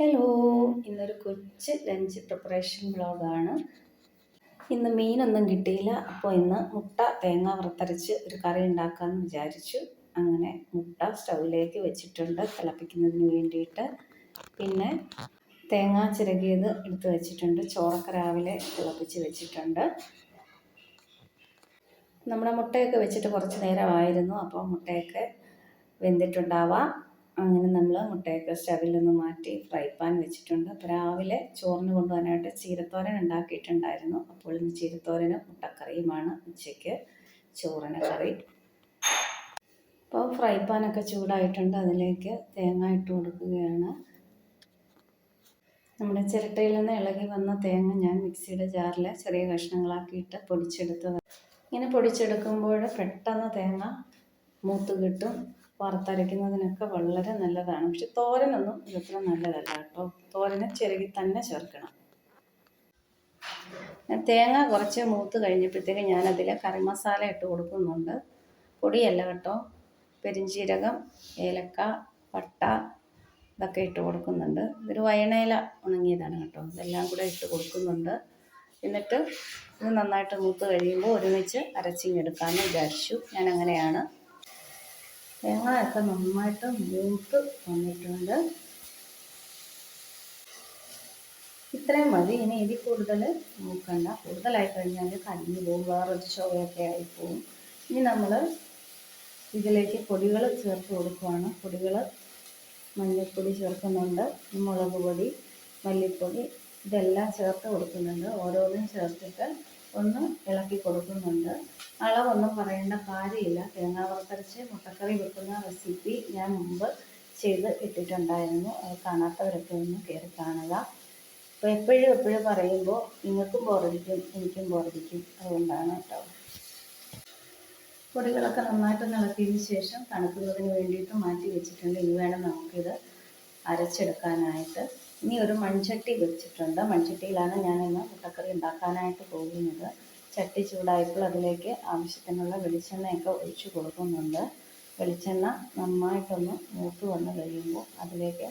Hello. ഇന്നൊരു കൊച്ച് lunch preparation വ്ളോഗാണ്. ഇന്ന് മീനൊന്നും കിട്ടിയില്ല. അപ്പോൾ ഇന്ന് മുട്ട തേങ്ങ വറുത്തരച്ച് ഒരു കറി ഉണ്ടാക്കാമെന്ന് വിചാരിച്ചു. അങ്ങനെ മുട്ട സ്റ്റൗവിലേക്ക് വെച്ചിട്ടുണ്ട്. തിളപ്പിക്കുന്നതിന് വേണ്ടിയിട്ട്. പിന്നെ തേങ്ങ ചിരകിയത് എടുത്ത് വെച്ചിട്ടുണ്ട്. ചോറൊക്കെ രാവിലെ തിളപ്പിച്ച് വെച്ചിട്ടുണ്ട്. നമ്മുടെ മുട്ടയൊക്കെ വെച്ചിട്ട് കുറച്ച് നേരമായിരുന്നു. അപ്പോൾ മുട്ടയൊക്കെ വെന്തിട്ടുണ്ടാവാം. അങ്ങനെ നമ്മൾ മുട്ടയൊക്കെ സ്റ്റവിൽ നിന്ന് മാറ്റി ഫ്രൈ പാൻ വെച്ചിട്ടുണ്ട്. അപ്പോൾ രാവിലെ ചോറിന് കൊണ്ടുപോകാനായിട്ട് ചീരത്തോരൻ ഉണ്ടാക്കിയിട്ടുണ്ടായിരുന്നു. അപ്പോൾ ഇന്ന് ചീരത്തോരനും മുട്ടക്കറിയുമാണ് ഉച്ചയ്ക്ക് ചോറിന് കറി. അപ്പോൾ ഫ്രൈ പാനൊക്കെ ചൂടായിട്ടുണ്ട്. അതിലേക്ക് തേങ്ങ ഇട്ട് കൊടുക്കുകയാണ്. നമ്മുടെ ചിരട്ടയിൽ നിന്ന് ഇളകി വന്ന തേങ്ങ ഞാൻ മിക്സിയുടെ ജാറിൽ ചെറിയ കഷ്ണങ്ങളാക്കിയിട്ട് പൊടിച്ചെടുത്തത് ഇങ്ങനെ പൊടിച്ചെടുക്കുമ്പോൾ പെട്ടെന്ന് തേങ്ങ മൂത്ത് കിട്ടും. വറുത്തരയ്ക്കുന്നതിനൊക്കെ വളരെ നല്ലതാണ്. പക്ഷെ തോരനൊന്നും ഇതത്ര നല്ലതല്ല കേട്ടോ. തോരനെ ചിരകി തന്നെ ചേർക്കണം. തേങ്ങ കുറച്ച് മൂത്ത് കഴിഞ്ഞപ്പോഴത്തേക്ക് ഞാനതിൽ കറി മസാല ഇട്ട് കൊടുക്കുന്നുണ്ട്. പൊടിയല്ല കേട്ടോ. പെരിഞ്ചീരകം ഏലക്ക പട്ട ഇതൊക്കെ ഇട്ട് കൊടുക്കുന്നുണ്ട്. ഇതൊരു വയണയില ഉണങ്ങിയതാണ് കേട്ടോ. ഇതെല്ലാം കൂടെ ഇട്ട് കൊടുക്കുന്നുണ്ട്. എന്നിട്ട് ഇത് നന്നായിട്ട് മൂത്ത് കഴിയുമ്പോൾ ഒരുമിച്ച് അരച്ചിങ്ങെടുക്കാമെന്ന് വിചാരിച്ചു. ഞാൻ അങ്ങനെയാണ് തേങ്ങയൊക്കെ നന്നായിട്ട് മൂത്ത് വന്നിട്ടുണ്ട്. ഇത്രയും മതി. ഇനി ഇതിൽ കൂടുതൽ നോക്കണ്ട. കൂടുതലായി കഴിഞ്ഞാൽ കരിഞ്ഞു പോകും. വേറൊരു ചോവയൊക്കെ ആയിപ്പോവും. ഇനി നമ്മൾ ഇതിലേക്ക് പൊടികൾ ചേർത്ത് കൊടുക്കുവാണ്. പൊടികൾ മഞ്ഞൾപ്പൊടി ചേർക്കുന്നുണ്ട്. മുളക് പൊടി മല്ലിപ്പൊടി ഇതെല്ലാം ചേർത്ത് കൊടുക്കുന്നുണ്ട്. ഓരോന്നും ചേർത്തിട്ട് ഒന്ന് ഇളക്കി കൊടുക്കുന്നുണ്ട്. അളവൊന്നും പറയേണ്ട കാര്യമില്ല. തേങ്ങ വറുത്തരച്ച് മുട്ടക്കറി വെക്കുന്ന റെസിപ്പി ഞാൻ മുമ്പ് ചെയ്ത് ഇട്ടിട്ടുണ്ടായിരുന്നു. അത് കാണാത്തവരൊക്കെ ഒന്ന് കയറി കാണുക. അപ്പോൾ എപ്പോഴും എപ്പോഴും പറയുമ്പോൾ നിങ്ങൾക്കും ബോറടിക്കും എനിക്കും ബോറടിക്കും അതുകൊണ്ടാണ് കേട്ടോ. പൊടികളൊക്കെ നന്നായിട്ട് ഇളക്കിയതിന് ശേഷം തണുക്കുന്നതിന് വേണ്ടിയിട്ട് മാറ്റി വെച്ചിട്ടുണ്ട്. ഇനി വേണം നമുക്കിത് അരച്ചെടുക്കാനായിട്ട്. ഇനി ഒരു മൺചട്ടി വെച്ചിട്ടുണ്ട്. മൺചട്ടിയിലാണ് ഞാൻ ഇന്ന് മുട്ടക്കറി ഉണ്ടാക്കാനായിട്ട് പോകുന്നത്. ചട്ടി ചൂടായപ്പോൾ അതിലേക്ക് ആവശ്യത്തിനുള്ള വെളിച്ചെണ്ണയൊക്കെ ഒഴിച്ചു കൊടുക്കുന്നുണ്ട്. വെളിച്ചെണ്ണ നന്നായിട്ടൊന്ന് മൂത്ത് വന്ന് കഴിയുമ്പോൾ അതിലേക്ക്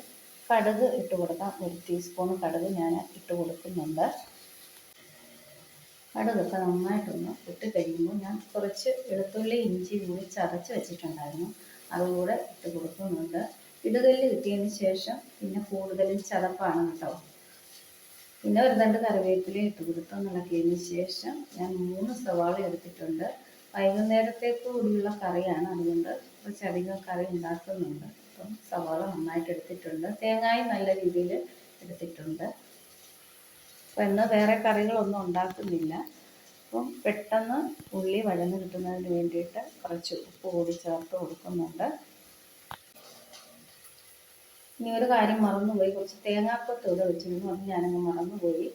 കടുക് ഇട്ട് കൊടുക്കാം. ഒരു ടീസ്പൂൺ കടുക് ഞാൻ ഇട്ട് കൊടുക്കുന്നുണ്ട്. കടുകൊക്കെ നന്നായിട്ടൊന്ന് ഇട്ട് കഴിയുമ്പോൾ ഞാൻ കുറച്ച് വെളുത്തുള്ളി ഇഞ്ചി കൂടി ചതച്ച് വെച്ചിട്ടുണ്ടായിരുന്നു. അതുകൂടെ ഇട്ട് കൊടുക്കുന്നുണ്ട്. ഇടുകല്ല് കിട്ടിയതിന് ശേഷം പിന്നെ കൂടുതലും ചതപ്പാണ് കേട്ടോ. പിന്നെ ഒരു രണ്ട് കറിവേപ്പില ഇട്ട് കൊടുത്ത് ശേഷം ഞാൻ മൂന്ന് സവാള എടുത്തിട്ടുണ്ട്. വൈകുന്നേരത്തേക്ക് കൂടിയുള്ള കറിയാണ് അതുകൊണ്ട് കുറച്ച് അധികം കറി ഉണ്ടാക്കുന്നുണ്ട്. അപ്പം സവാള നന്നായിട്ട് എടുത്തിട്ടുണ്ട്. തേങ്ങായും നല്ല രീതിയിൽ എടുത്തിട്ടുണ്ട്. അപ്പം ഇന്ന് വേറെ കറികളൊന്നും ഉണ്ടാക്കുന്നില്ല. അപ്പം പെട്ടെന്ന് ഉള്ളി വഴന്ന് കിട്ടുന്നതിന് വേണ്ടിയിട്ട് കുറച്ച് ഉപ്പ് കൂടി ചേർത്ത് കൊടുക്കുന്നുണ്ട്. ഇനി ഒരു കാര്യം മറന്നുപോയി. കുറച്ച് തേങ്ങാക്കൊത്ത് വെച്ചിരുന്നു. അത് ഞാനങ്ങ് മറന്നുപോയി.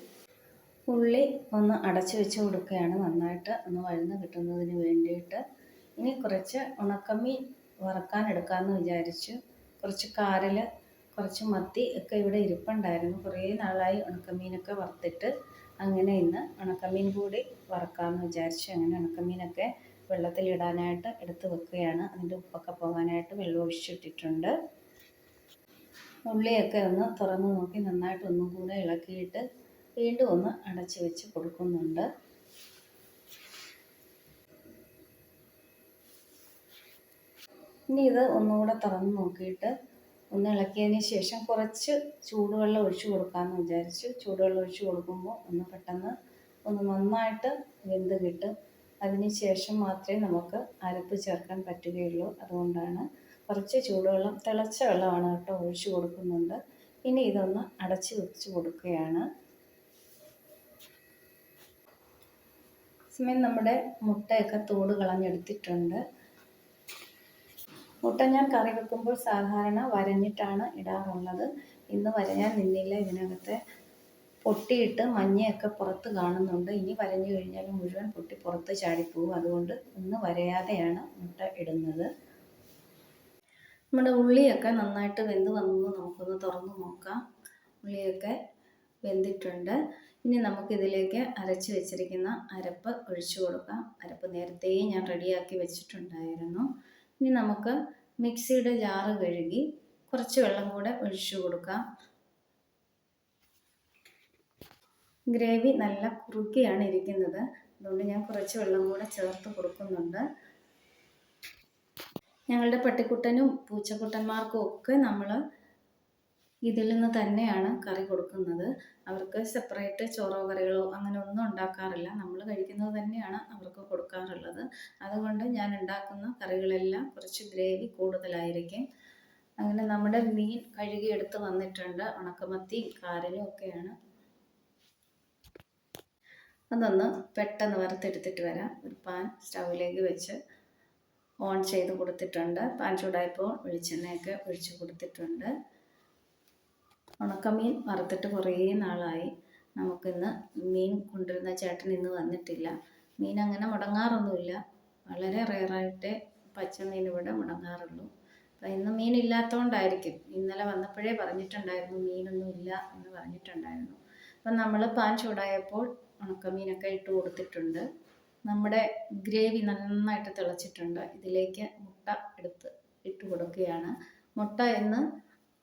ഉള്ളി ഒന്ന് അടച്ചു വെച്ച് കൊടുക്കുകയാണ് നന്നായിട്ട്. ഒന്ന് വഴന്ന് കിട്ടുന്നതിന് വേണ്ടിയിട്ട്. ഇനി കുറച്ച് ഉണക്കമീൻ വറക്കാൻ എടുക്കാമെന്ന് വിചാരിച്ചു. കുറച്ച് കാരൽ കുറച്ച് മത്തി ഒക്കെ ഇവിടെ ഇരിപ്പുണ്ടായിരുന്നു. കുറേ നാളായി ഉണക്കമീനൊക്കെ വറുത്തിട്ട് അങ്ങനെ ഇന്ന് ഉണക്കമീൻ കൂടി വറക്കാമെന്ന് വിചാരിച്ചു. അങ്ങനെ ഉണക്കമീനൊക്കെ വെള്ളത്തിലിടാനായിട്ട് എടുത്ത് വെക്കുകയാണ്. അതിന്റെ ഉപ്പൊക്കെ പോകാനായിട്ട് വെള്ളം ഒഴിച്ചിട്ടിട്ടുണ്ട്. ഉള്ളിയൊക്കെ ഒന്ന് തുറന്ന് നോക്കി നന്നായിട്ട് ഒന്നും കൂടെ ഇളക്കിയിട്ട് വീണ്ടും ഒന്ന് അടച്ചു വെച്ച് കൊടുക്കുന്നുണ്ട്. ഇനി ഇത് ഒന്നുകൂടെ തുറന്ന് നോക്കിയിട്ട് ഒന്ന് ഇളക്കിയതിന് ശേഷം കുറച്ച് ചൂടുവെള്ളം ഒഴിച്ചു കൊടുക്കാമെന്ന് വിചാരിച്ചു. ചൂടുവെള്ളം ഒഴിച്ചു കൊടുക്കുമ്പോൾ ഒന്ന് പെട്ടെന്ന് ഒന്ന് നന്നായിട്ട് വെന്ത് കിട്ടും. അതിന് ശേഷം മാത്രമേ നമുക്ക് അരപ്പ് ചേർക്കാൻ പറ്റുകയുള്ളൂ. അതുകൊണ്ടാണ് കുറച്ച് ചൂടുവെള്ളം തിളച്ച വെള്ളമാണ് കേട്ടോ ഒഴിച്ചു കൊടുക്കുന്നുണ്ട് ഇനി ഇതൊന്ന് അടച്ച് വെച്ച് കൊടുക്കുകയാണ്. സമയം നമ്മുടെ മുട്ടയൊക്കെ തോട് കളഞ്ഞെടുത്തിട്ടുണ്ട്. മുട്ട ഞാൻ കറി വെക്കുമ്പോൾ സാധാരണ വരഞ്ഞിട്ടാണ് ഇടാറുള്ളത്. ഇന്ന് വരഞ്ഞാൽ നിന്നില്ല. ഇതിനകത്തെ പൊട്ടിയിട്ട് മഞ്ഞയൊക്കെ പുറത്ത് കാണുന്നുണ്ട്. ഇനി വരഞ്ഞു കഴിഞ്ഞാൽ മുഴുവൻ പൊട്ടി പുറത്ത് ചാടിപ്പോവും അതുകൊണ്ട് ഇന്ന് വരയാതെയാണ് മുട്ട ഇടുന്നത്. നമ്മുടെ ഉള്ളിയൊക്കെ നന്നായിട്ട് വെന്ത് വന്നു നമുക്കൊന്ന് തുറന്ന് നോക്കാം. ഉള്ളിയൊക്കെ വെന്തിട്ടുണ്ട്. ഇനി നമുക്കിതിലേക്ക് അരച്ച് വെച്ചിരിക്കുന്ന അരപ്പ് ഒഴിച്ചു കൊടുക്കാം. അരപ്പ് നേരത്തെ ഞാൻ റെഡിയാക്കി വെച്ചിട്ടുണ്ടായിരുന്നു. ഇനി നമുക്ക് മിക്സിയുടെ ജാറ് കഴുകി കുറച്ച് വെള്ളം കൂടെ ഒഴിച്ചു കൊടുക്കാം. ഗ്രേവി നല്ല കുറുകിയാണ് ഇരിക്കുന്നത്. അതുകൊണ്ട് ഞാൻ കുറച്ച് വെള്ളം കൂടെ ചേർത്ത് കൊടുക്കുന്നുണ്ട്. ഞങ്ങളുടെ പട്ടിക്കുട്ടനും പൂച്ചക്കുട്ടന്മാർക്കും ഒക്കെ നമ്മൾ ഇതിൽ നിന്ന് തന്നെയാണ് കറി കൊടുക്കുന്നത്. അവർക്ക് സെപ്പറേറ്റ് ചോറോ കറികളോ അങ്ങനെ ഒന്നും ഉണ്ടാക്കാറില്ല. നമ്മൾ കഴിക്കുന്നത് തന്നെയാണ് അവർക്ക് കൊടുക്കാറുള്ളത്. അതുകൊണ്ട് ഞാൻ ഉണ്ടാക്കുന്ന കറികളെല്ലാം കുറച്ച് ഗ്രേവി കൂടുതലായിരിക്കും. അങ്ങനെ നമ്മുടെ മീൻ കഴുകിയെടുത്ത് വന്നിട്ടുണ്ട്. ഉണക്കമത്തി കാരലും ഒക്കെയാണ്. അതൊന്ന് പെട്ടെന്ന് വറുത്തെടുത്തിട്ട് വരാം. ഒരു പാൻ സ്റ്റൗവിലേക്ക് വെച്ച് ഓൺ ചെയ്ത് കൊടുത്തിട്ടുണ്ട്. പാൻ ചൂടായപ്പോൾ വെളിച്ചെണ്ണയൊക്കെ ഒഴിച്ചു കൊടുത്തിട്ടുണ്ട്. ഉണക്കമീൻ വറുത്തിട്ട് കുറേ നാളായി. നമുക്കിന്ന് മീൻ കൊണ്ടുവരുന്ന ചേട്ടൻ ഇന്ന് വന്നിട്ടില്ല. മീൻ അങ്ങനെ മുടങ്ങാറൊന്നുമില്ല. വളരെ റെയറായിട്ടേ പച്ചമീൻ ഇവിടെ മുടങ്ങാറുള്ളൂ. അപ്പം ഇന്ന് മീൻ ഇല്ലാത്തതുകൊണ്ടായിരിക്കും ഇന്നലെ വന്നപ്പോഴേ പറഞ്ഞിട്ടുണ്ടായിരുന്നു മീനൊന്നും ഇല്ല എന്ന് പറഞ്ഞിട്ടുണ്ടായിരുന്നു. അപ്പം നമ്മൾ പാൻ ചൂടായപ്പോൾ ഉണക്കമീനൊക്കെ ഇട്ട് കൊടുത്തിട്ടുണ്ട്. നമ്മുടെ ഗ്രേവി നന്നായിട്ട് തിളച്ചിട്ടുണ്ട്. ഇതിലേക്ക് മുട്ട എടുത്ത് ഇട്ട് കൊടുക്കുകയാണ്. മുട്ട എന്ന്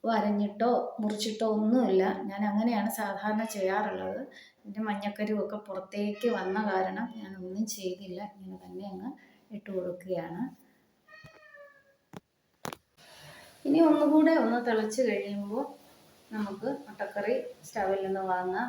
വരഞ്ഞിട്ടോ മുറിച്ചിട്ടോ ഒന്നുമില്ല. ഞാൻ അങ്ങനെയാണ് സാധാരണ ചെയ്യാറുള്ളത്. എന്റെ മഞ്ഞക്കരുവൊക്കെ പുറത്തേക്ക് വന്ന കാരണം ഞാൻ ഒന്നും ചെയ്തില്ല. ഇങ്ങനെ തന്നെ അങ്ങ് ഇട്ട് കൊടുക്കുകയാണ്. ഇനി ഒന്നുകൂടെ ഒന്ന് തിളച്ച് കഴിയുമ്പോൾ നമുക്ക് മുട്ടക്കറി സ്റ്റവിൽ നിന്ന് വാങ്ങാം.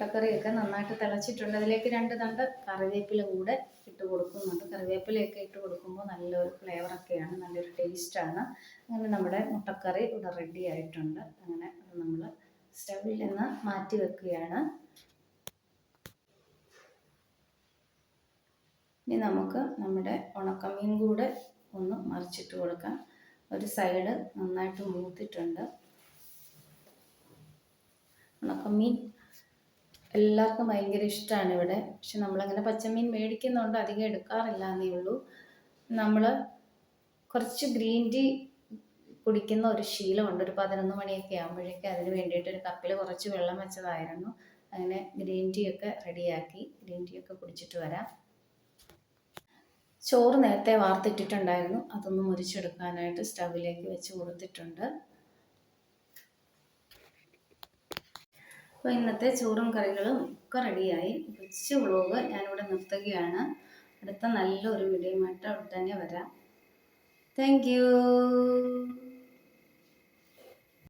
മുട്ടക്കറിയൊക്കെ നന്നായിട്ട് തിളച്ചിട്ടുണ്ട്. അതിലേക്ക് രണ്ട് തണ്ട് കറിവേപ്പില കൂടെ ഇട്ട് കൊടുക്കുന്നുണ്ട്. കറിവേപ്പിലയൊക്കെ ഇട്ട് കൊടുക്കുമ്പോൾ നല്ലൊരു ഫ്ലേവറൊക്കെയാണ് നല്ലൊരു ടേസ്റ്റാണ് അങ്ങനെ നമ്മുടെ മുട്ടക്കറി ഇവിടെ റെഡി ആയിട്ടുണ്ട്. അങ്ങനെ നമ്മൾ സ്റ്റവിൽ നിന്ന് മാറ്റി വെക്കുകയാണ്. ഇനി നമുക്ക് നമ്മുടെ ഉണക്കമീൻ കൂടെ ഒന്ന് മറിച്ചിട്ട് കൊടുക്കാം. ഒരു സൈഡ് നന്നായിട്ട് മൂത്തിട്ടുണ്ട്. ഉണക്കമീൻ എല്ലാവർക്കും ഭയങ്കര ഇഷ്ടമാണ് ഇവിടെ. പക്ഷെ നമ്മളങ്ങനെ പച്ചമീൻ മേടിക്കുന്നതുകൊണ്ട് അധികം എടുക്കാറില്ല എന്നേ ഉള്ളൂ. നമ്മൾ കുറച്ച് ഗ്രീൻ ടീ കുടിക്കുന്ന ഒരു ശീലമുണ്ട്. ഒരു പതിനൊന്ന് മണിയൊക്കെ ആകുമ്പോഴേക്ക് അതിന് വേണ്ടിയിട്ട് ഒരു കപ്പിൽ കുറച്ച് വെള്ളം വെച്ചതായിരുന്നു. അങ്ങനെ ഗ്രീൻ ടീ ഒക്കെ റെഡിയാക്കി ഗ്രീൻ ടീ ഒക്കെ കുടിച്ചിട്ട് വരാം. ചോറ് നേരത്തെ വാർത്തിട്ടിട്ടുണ്ടായിരുന്നു. അതൊന്ന് മുരിച്ചെടുക്കാനായിട്ട് സ്റ്റവിലേക്ക് വെച്ച് കൊടുത്തിട്ടുണ്ട്. അപ്പോൾ ഇന്നത്തെ ചോറും കറികളും ഒക്കെ റെഡിയായി. ഉച്ച വ്ളോഗ് ഞാനിവിടെ നിർത്തുകയാണ്. അടുത്ത നല്ലൊരു വീഡിയോയുമായിട്ട് അവിടെ തന്നെ വരാം. താങ്ക്